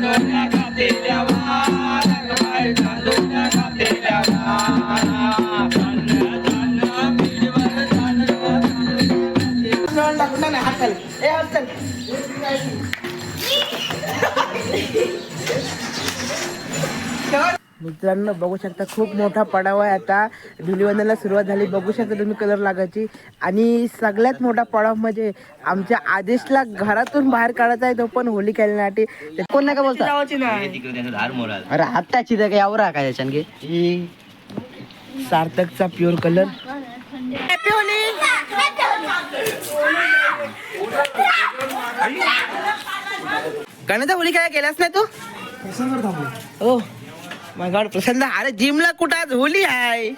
no la मित्रांनो बघू शकता खूप मोठा पडाव आहे आता. धुलीवंदनला सुरुवात झाली. बघू शकता तुम्ही कलर लागायची. आणि सगळ्यात मोठा पडाव म्हणजे आमच्या आदेशला घरातून बाहेर काढत आहे तो पण होली खेळण्यासाठी. ते कोण नाही का बोलता? अरे हाताची तर काही आवरा काय त्याच्यान घे ही सार्थकचा pure colour happy Holi Ganesha Holi खेळायला गेलास नाही तू? हो. माय प्रसन्न अरे जिमला कुठं आज होली आहे?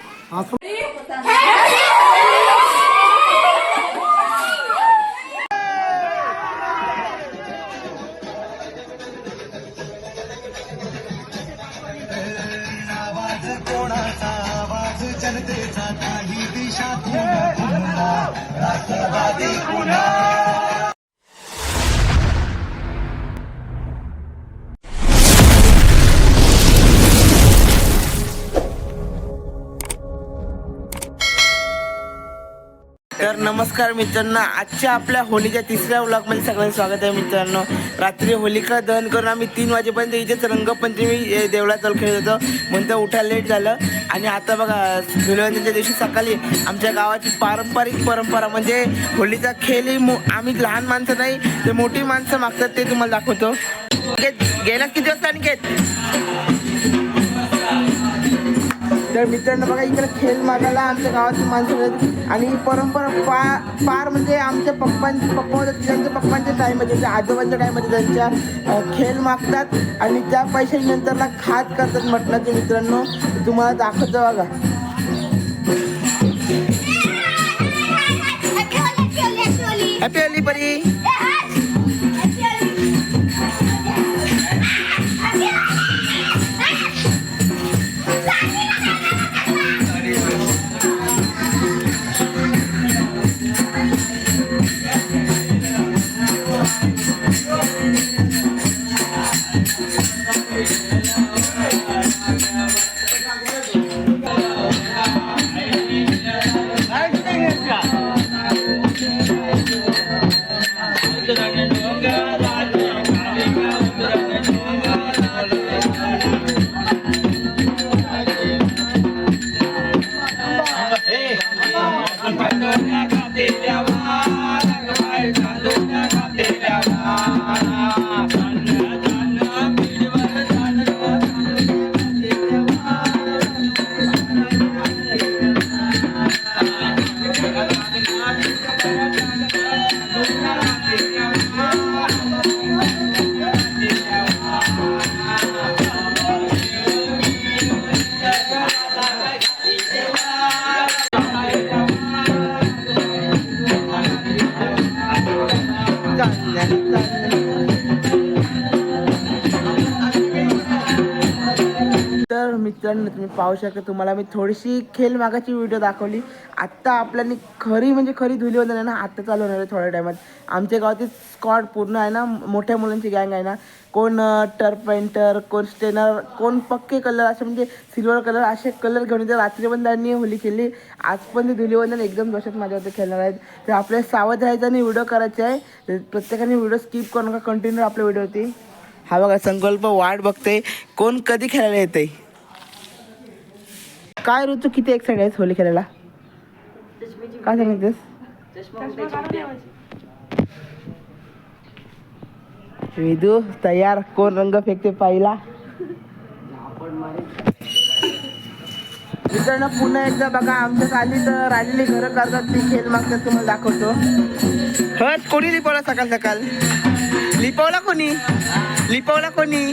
तर नमस्कार मित्रांनो आजच्या आपल्या होलीच्या तिसऱ्या व्लॉगमध्ये सगळ्यांचं स्वागत आहे मित्रांनो. रात्री होलिका दहन करून आम्ही तीन वाजेपर्यंत इथेच रंगपंचमी अ, चालू खेळत होतो. म्हणतो उठायला लेट झालं. आणि आता बघा धुलवंतीच्या दिवशी सकाळी आमच्या गावाची पारंपरिक परंपरा म्हणजे होलीचा खेळही मो- आम्ही लहान माणसं नाही ते मोठी माणसं मागतात ते तुम्हाला दाखवतो. गेला किती वाजता आणि तर मित्रांनो बघा इकडे खेळ मागायला आमच्या गावाची माणसं आणि परंपरा पा पार म्हणजे आमच्या पप्पां पप्पा त्यांच्या पप्पांच्या टाईममध्ये म्हणजे आजोबांच्या टाईममध्ये त्यांच्या खेळ मागतात आणि त्या पैशानंतरला खात करतात म्हटलं मित्रांनो. तुम्हाला दाखवतो बघा. हॅपी होली परी पाहू शकता. तुम्हाला मी थोडीशी खेळ मागाची व्हिडिओ दाखवली. आत्ता आपल्यानी खरी म्हणजे खरी धुली होणार आहे ना आत्ता चालू होणार आहे थोड्या टायमात. आमच्या गावातील स्कॉड पूर्ण आहे ना मोठ्या मुलांची गँग आहे ना. कोण टर्पेंटर कोण स्टेनर कोण पक्के कलर असे म्हणजे सिल्वर कलर असे कलर घेऊन येते रात्रीबंधांनी होली खेळली. आज पण ते धुलीवंदन एकदम जोशात माझ्यावरती खेळणार आहेत. तर आपल्याला सावध राहायचं आणि व्हिडिओ करायचे आहे. प्रत्येकाने व्हिडिओ स्किप करू नका कंटिन्यू आपल्या व्हिडिओवरती हा बघा संकल्प वाट बघते. कोण कधी खेळायला येते काय ऋतू किती एक्साइड आहेस होली खेळायला? काय सांगितलंस विदू तयार कोण रंग फेकते पाहिला? मित्रांनो पुन्हा एकदा बघा आमच्या आली तर राहिलेली घरं करतात ती खेळ मागतात तुम्हाला दाखवतो. हट कोणी लिपवला सकाळ सकाळ? लिपवला कोणी? लिपवला कोणी?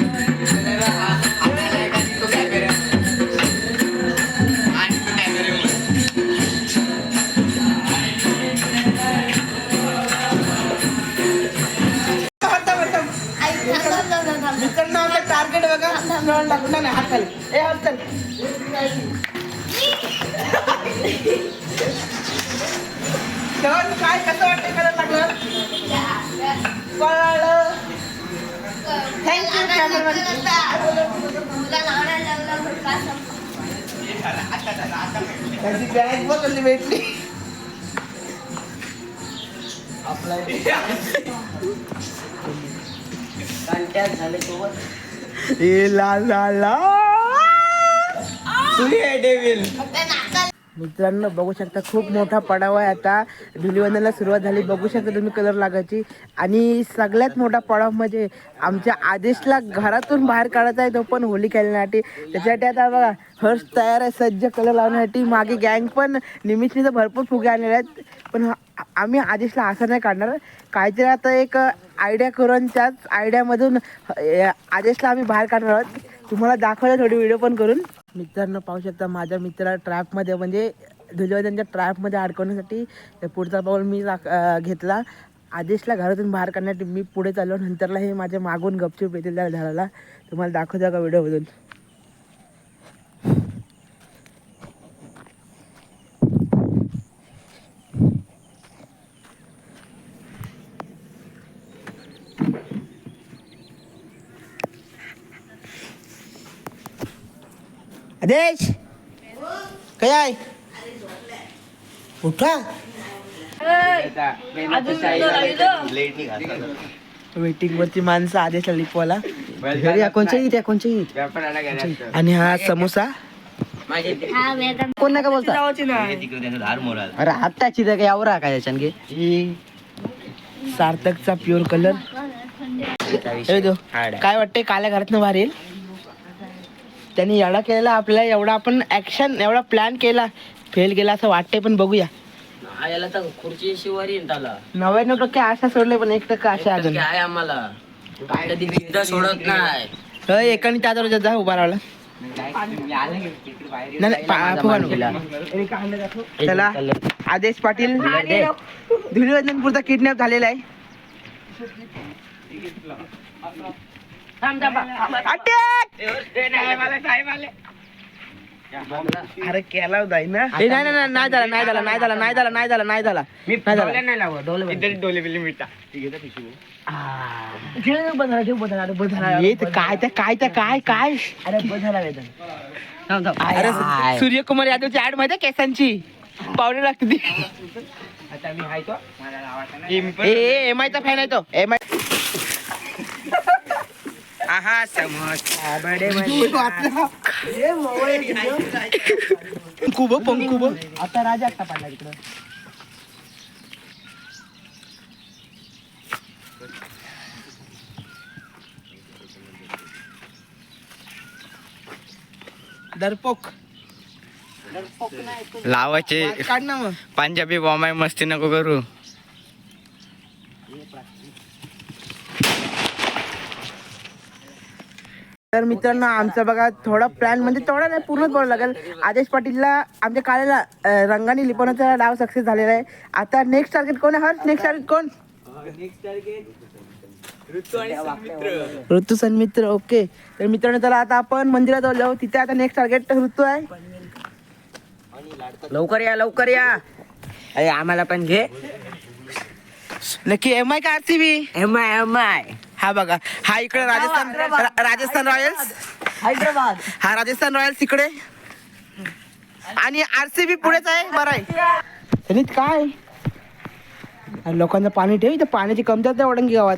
खाली ए चल. तेव्हा काय कसं वाटतं करायला लागलं? कळलं. थँक्यू कॅमेरामॅन त्याची बॅग कशी भेटली. ए ला ला ला तू ये डेविल मित्रांनो बघू शकता खूप मोठा पडाव आहे आता. धुलीवंदनाला सुरुवात झाली. बघू शकता तुम्ही कलर लागायची. आणि सगळ्यात मोठा पडाव म्हणजे आमच्या आदेशला घरातून बाहेर काढायचा आहे तो पण होली खेळण्यासाठी. त्याच्यासाठी आता बघा हर्ष तयार आहे सज्ज कलर लावण्यासाठी. मागे गँग पण निमिषनी तर भरपूर फुगे आणलेले आहेत. पण आम्ही आदेशला असं नाही काढणार. काहीतरी आता एक आयडिया करून त्याच आयडियामधून आदेशला आम्ही बाहेर काढणार आहोत. तुम्हाला दाखवलं थोडी व्हिडिओ पण करून. मित्रांनो पाहू शकता माझ्या मित्राला ट्रॅपमध्ये म्हणजे धुलीवंदनच्या ट्रॅपमध्ये अडकवण्यासाठी ते पुढचा पाऊल मी घेतला. आदेशला घरातून बाहेर काढण्यासाठी मी पुढे चाललो. नंतरला हे माझ्या मागून गपचूप येतील त्या झाडाला. तुम्हाला दाखवता का व्हिडिओमधून आदेश काय आहे उठा वेटिंग वरती माणसं घरी कोणच्या कोणच्या ईद आणि हा समोसा? कोण नाही का बोलता अरे हाताची तर यावर काय त्याच्यान घे ही सार्थकचा प्युअर कलर काय वाटतंय काल्या घरातनं बाहेर येईल त्यांनी एवढा केलेला आपल्याला एवढा आपण ऍक्शन एवढा प्लॅन केला. फेल केला असं वाटतंय पण बघूया. याला तर खुर्ची शिवारी येईन त्याला. नव्याण्णव टक्के आशा सोडले पण एक टक्के आशा अजून. काय आम्हाला. कधी सोडत नाही. एकाने त्या दरवाजात जा उभा राहिला नाही, पा-. चला आदेश पाटील. धुलीवंदनपूरचा किडनॅप झालेला आहे! अरे केला होता ना? ए, नाही नाही नाही, नाही झाला नाही झाला नाही झाला नाही झाला नाही झाला नाही झाला. नाही झाला नाही लावत ये ते काय त्या काय त्या काय काय? अरे अरे सूर्यकुमार यादवची ऍड माहिती आहे केसांची? पावडर लागते ती. ए एम आयचा फॅन आहे तो. एम आय पंकुब पंकुब आता राजा आता पडला तिकडं दरपोक लावाचे काढ ना मग पंजाबी बॉम्बाई मस्ती नको करू. तर मित्रांनो आमचा बघा थोडा प्लॅन म्हणजे थोडा नाही पूर्णच बोलावं लागेल. आदेश पाटीलला आमच्या काळाला रंगाने लिपवण्याचा डाव सक्सेस झालेला आहे. आता नेक्स्ट टार्गेट कोण आहे? हर्ष नेक्स्ट टार्गेट कोण? ऋतू सन मित्र ओके. तर मित्रांनो चला आता आपण मंदिरात जाऊ तिथे आता नेक्स्ट टार्गेट ऋतू आहे. लवकर या लवकर या. अरे आम्हाला पण घे. नक्की एम आय का R C B M I M I हा बघा हा इकडे राजस्थान राजस्थान रॉयल्स? हैदराबाद हा राजस्थान रॉयल्स इकडे. आणि आरसीबी पुढेच आहे बरं आहे. सनीत काय? लोकांचं पाणी ठेव इथं पाण्याची कमतरता आहे वडंगी गावात.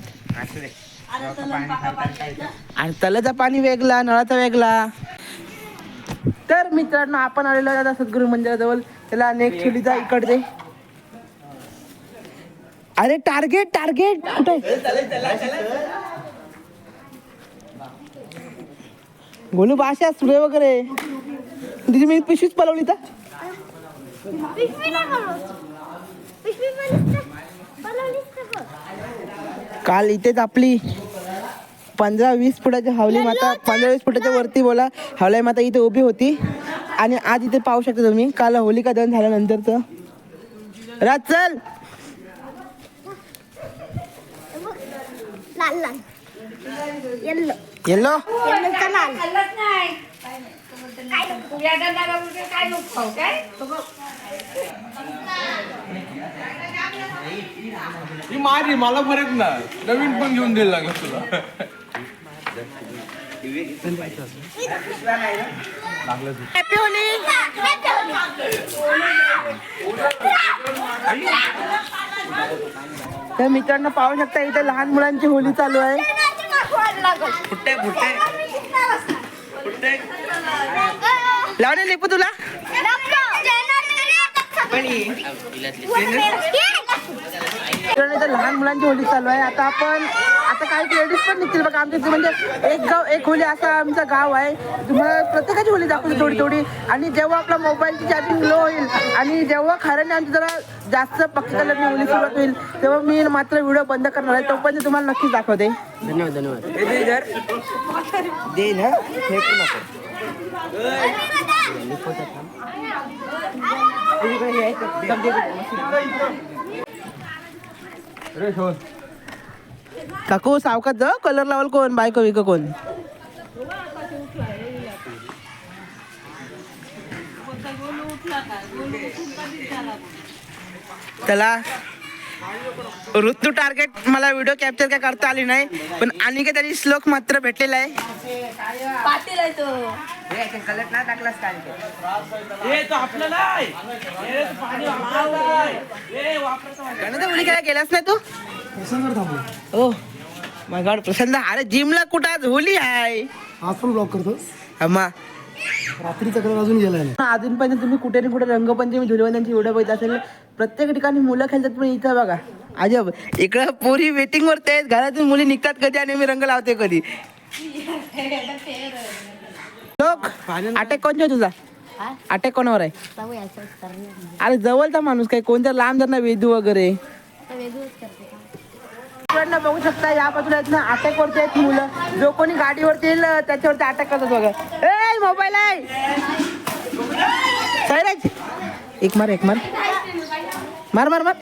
आणि तलाचं पाणी वेगळा नळाचा वेगळा तर मित्रांनो आपण आलेलो आता सद्गुरू मंदिराजवळ. त्याला नेक्स्ट खोलीचा इकडचे. अरे टार्गेट टार्गेट. कुठे? गोलू भाषा सुरे वगैरे. तिची मी पिशवीच पलवली तर. काल इथेच आपली पंधरा वीस फुटाची हावली माता पंधरा वीस फुटाच्या वरती बोला. हावलाई माता इथे उभी होती. आणि आज इथे पाहू शकता तुम्ही काल होलिका दहन झाल्यानंतरचं. राज चल. लाल लाल. येल्लो येल्लो येल्लोचा लाल. ही माझी मला फरक ना. नवीन पण घेऊन द्यायला लागला तुला. हॅपी होली तर मित्रांनो पाहू शकता इथे लहान मुलांची होली चालू आहे. फुट्टे फुट्टे लावणे लिपू तुला? मित्रांनो इथे लहान मुलांची होली चालू आहे. आता आपण आता काही लेडीज पण निघतील बघा. आमच्या इथे म्हणजे एक गाव एक होली असं आमचं गाव आहे. तुम्हाला प्रत्येकाची होली दाखवली थोडी थोडी. आणि जेव्हा आपला मोबाईलची चार्जिंग लो होईल आणि जेव्हा खऱ्याने आमची जरा जास्त पक्षी कलरची होली सुरुवात होईल तेव्हा मी मात्र व्हिडिओ बंद करणार आहे. तोपर्यंत तुम्हाला नक्कीच दाखवते. धन्यवाद धन्यवाद. देईल हा फेकू नको काकू सावकात जा. कलर लावाल कोण? बायको विक कोण? त्याला ऋतू टार्गेट मला व्हिडिओ कॅप्चर काय करता आली नाही पण आणि काय त्याची श्लोक मात्र भेटलेला आहे. कलर नाही टाकलास नाही तू हो माय गॉड प्रसन्न अरे जिमला कुठं आज होली आहे? आज पण ब्लॉक करतो अम्मा. रात्रीचा कलर अजून गेलाय ना अजूनपर्यंत तुम्ही कुठे ना कुठे रंगपंचमी धुलिवंदांची व्हिडिओ बघित असेल. प्रत्येक ठिकाणी मुलं खेळतात पण इथं बघा. अजब इकडं पोरी वेटिंग वरती आहेत. घरातून मुली निघतात कधी आणि मी रंग लावते कधी. लोक अटॅक कोणच्या तुझा? अटॅक कोणावर आहे? अरे जवळचा माणूस काय? कोणत्या लांब जर ना वेदू वगैरे इकडनं बघू शकता या बाजूला आहेत ना अटॅक वरती आहेत मुलं. जो कोणी गाडीवरती येईल त्याच्यावरती अटॅक करतात बघा. ए मोबाईल आहे. सैराज एक मार एक मार. मार मार मार.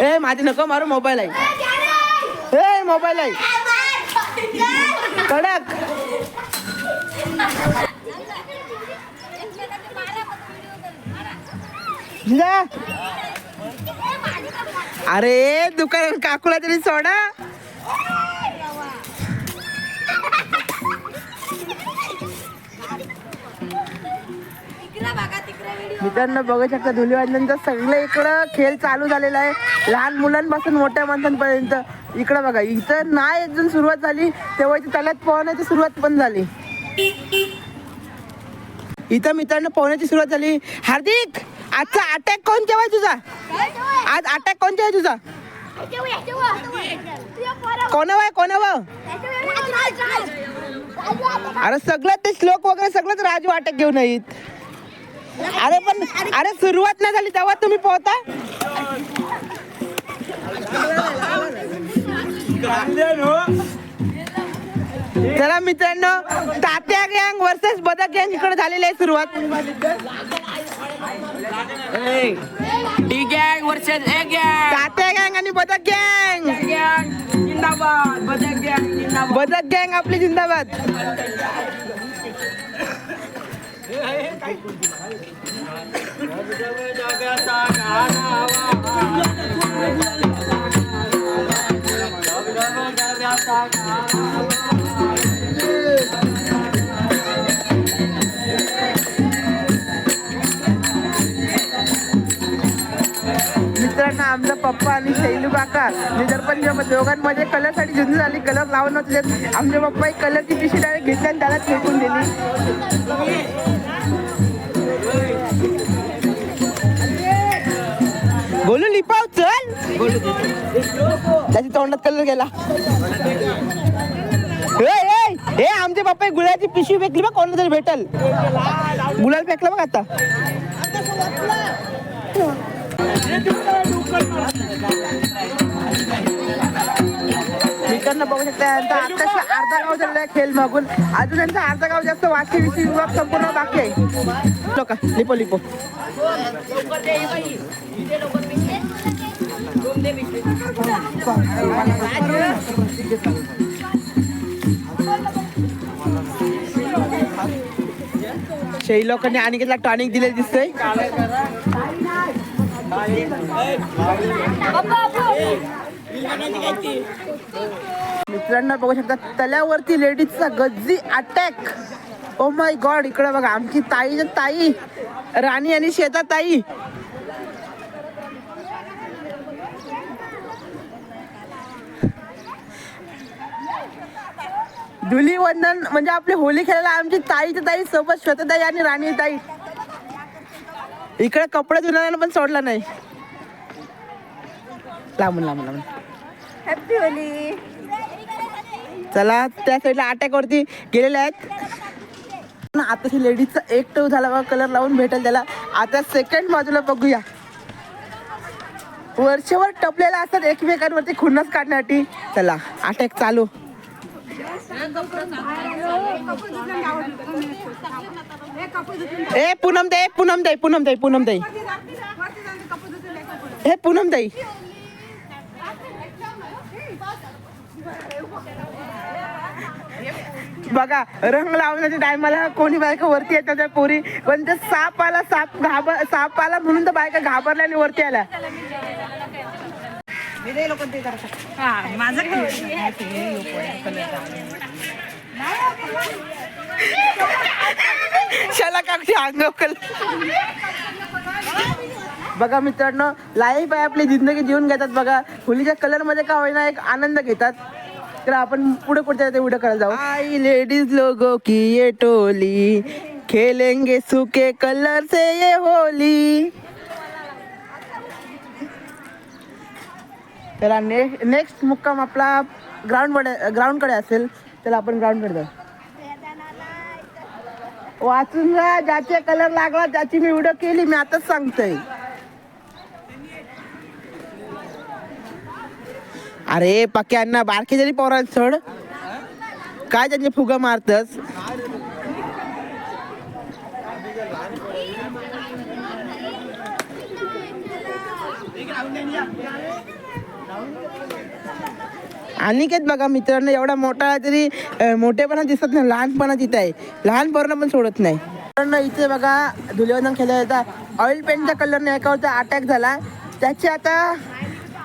ए माझी नको मारू मोबाईल आहे. ए मोबाईल आहे. कडक. जा. अरे दुकान काकूला तरी सोडा. मित्रांनो बघू शकता धुलीवांजांचा सगळं इकडं खेळ चालू झालेला आहे. लहान मुलांपासून मोठ्या माणसांपर्यंत. इकडं बघा इथं नाही अजून सुरुवात झाली. तेव्हा इथे तलात पोहण्याची सुरुवात पण झाली. इथं मित्रांनो पोहण्याची सुरुवात झाली. हार्दिक! आजचा अटॅक कोण आहे तुझा? आज अटॅक कोण आहे तुझा? कोणावर कोणावर अरे सगळं ते श्लोक वगैरे सगळंच राजू अटॅक घेऊन येत अरे पण अरे सुरुवात नाही झाली तेव्हा तुम्ही पोहता? चला मित्रांनो तात्या गँग वर्सेस बदक गँग इकडे झालेली आहे सुरुवात. डी गँग वर्सेस ए गँग तात्या गँग आणि बदक गँग गँग जिंदाबाद बदक गँग जिंदाबाद बदक गँग आपली जिंदाबाद कारण आमचा पप्पा आणि शैलू काका निदर दोघांमध्ये कलरसाठी जुनी झाली कलर लावून होते आमच्या आमचे पप्पा एक कलरची पिशी डायरेक्ट घेतली आणि त्याला फेकून दिली. बोलू लिपाव चल. त्याची तोंडात कलर गेला. हे ए, ए आमचे पप्पा गुलाची पिशवी फेकली बघ कोणाला तरी भेटल. गुलाल फेकला बघ आता. मित्रांनो बघू शकता यांचा आताच अर्धा गाव झालेला आहे खेळ मागून अजून अर्धा गाव जास्त वाशी विषयी विभाग संपूर्ण बाकी आहे. लोक लिपो लिपो. शै लोकांनी आणि टॉनिक दिले दिसतंय? मित्रांनो बघू शकता तल्यावरती लेडीजचा गज्जी अटॅक ओ माय गॉड इकडे बघा आमची ताई ताई राणी आणि शेता ताई. धुलीवंदन म्हणजे आपली होली खेळायला आमची ताईची ताई सोबत श्वेताताई आणि राणी ताई इकडे कपडे धुण्याला पण सोडला नाही. लांबून लांबून लांबून. हॅपी होली चला त्या साईडला अटॅक वरती गेलेले आहेत. ना आताशी लेडीजचा एक टव झाला बघा कलर लावून भेटेल त्याला. आता सेकंड बाजूला बघूया. वर्षभर टपलेला असतात एकमेकांवरती खुन्नस काढण्यासाठी. चला अटॅक चालू. ए पूनम ताई पूनम ताई पूनम ताई पूनम ताई हे पूनम ताई बघा रंग लावण्याच्या टायमाला कोणी बायका वरती येतात त्या पोरी पण ते साप आला साप घाबर साप आला म्हणून तर बायका घाबरल्या आणि वरती आल्या. शाला अंगवकल बघा मित्रांनो लाईफ आहे आपली जिंदगी जीवन घेतात बघा. होलीच्या कलरमध्ये का होईना एक आनंद घेतात. तर आपण पुढे पुढे ते व्हिडिओ करायला जाऊ. आई लेडीज लोगो की ये टोली. खेलेंगे सूखे कलर से ये होली. त्याला ने नेक्स्ट मुक्काम आपला ग्राउंड ग्राउंडकडे ग्राउंडकडे असेल त्याला आपण ग्राउंडकडे जाऊ. वाचून जा ज्याचे कलर लागला ज्याची मी व्हिडिओ केली मी आताच सांगतोय. अरे पक्क्यांना बारके जरी पोरां सोड काय त्यांचे फुगा मारतस? अनिकेत बघा मित्रांनो एवढा मोठा तरी मोठेपणा दिसत नाही लहानपणा तिथे आहे. लहान पोरांना पण सोडत नाही. मित्रांनो इथे बघा धुलिवंदन खेळायला येतात. ऑइल पेंटच्या कलरने एकावरती अटॅक झाला. त्याची आता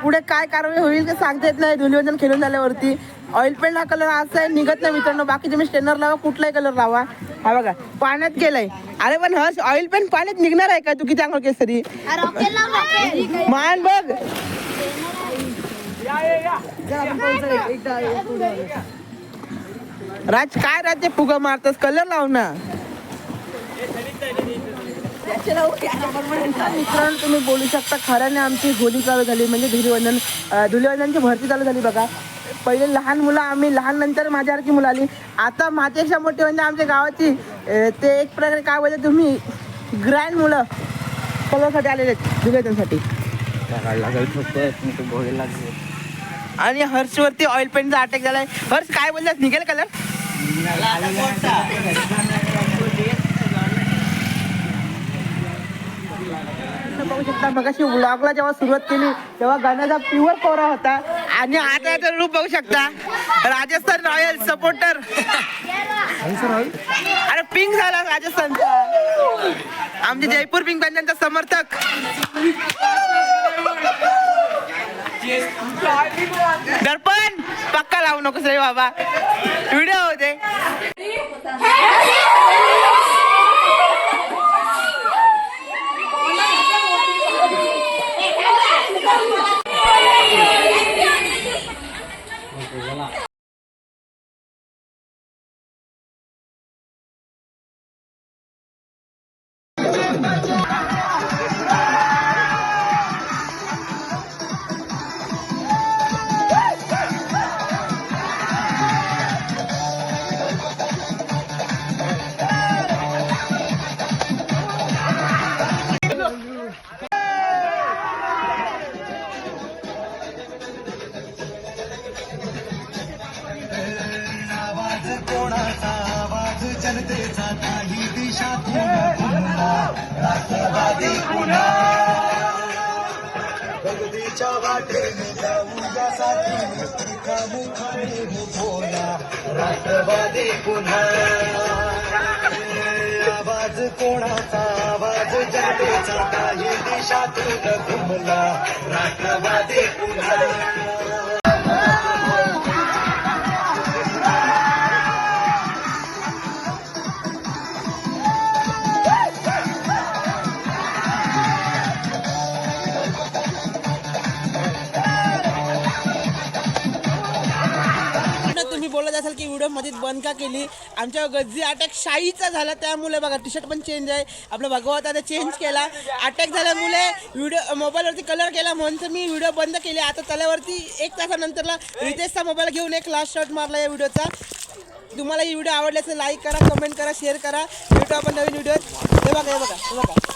पुढे काय कारवाई होईल ते सांगता येत नाही. धुलिवंदन खेळून झाल्यावरती ऑइल पेंट हा कलर असा आहे निघत नाही मित्रांनो. बाकी तुम्ही स्टेनर लावा कुठलाही कलर लावा. हा बघा पाण्यात गेलाय अरे पण हर्ष ऑइल पेंट पाण्यात निघणार आहे का तू? किती अंघोळ केसरी मान बघ. राज काय राज फुगा मारतस? कलर लाव ना. मित्रांनो तुम्ही बोलू शकता खऱ्याने आमची होली चालू झाली. म्हणजे धुलीवंदन धुलीवंदनची भरती चालू झाली बघा. पहिले लहान मुलं आम्ही लहान नंतर माझ्यासारखी मुलं आली. आता माझ्यापेक्षा मोठी म्हणजे आमच्या गावाची ते एक प्रकारे काय बोलते तुम्ही ग्रँड मुलं. कलरसाठी आलेले आहेत धुलीवंदनसाठी आणि हर्षवरती ऑइल पेंटचा अटॅक झालाय. हर्ष काय बोलतात निघेल कलर बघू शकता मगाशी व्लॉगला जेव्हा सुरुवात केली तेव्हा गाण्याचा प्युअर कोरा होता. आणि आता याचं रूप बघू शकता. Rajasthan royal supporter. अरे पिंक झाला राजस्थानचा. आमचे जयपूर पिंक पॅन्टचा समर्थक. दर्पण पक्का लावू नकोस रे बाबा. व्हिडिओ होते. राष्ट्रवादी पुन्हा. आवाज कोणाचा? आवाज जनतेचा काही दिशातून घुमला. राष्ट्रवादी पुन्हा. की बंद का केली? आमच्या गज्जी अटॅक शाईचा झाला त्यामुळे बघा टी शर्ट पण चेंज आहे. आपलं भगवत आता चेंज केला. अटॅक झाल्यामुळे व्हिडिओ मोबाईलवरती कलर केला म्हणून मी व्हिडिओ बंद केली. आता त्याल्यावरती एक तासानंतरला रितेशचा मोबाईल घेऊन एक लास्ट शॉट मारला या व्हिडिओचा तुम्हाला ही व्हिडिओ आवडल्याचं लाईक करा कमेंट करा शेअर करा. भेटू आपण नवीन व्हिडिओ हे बघा हे बघा हे बघा.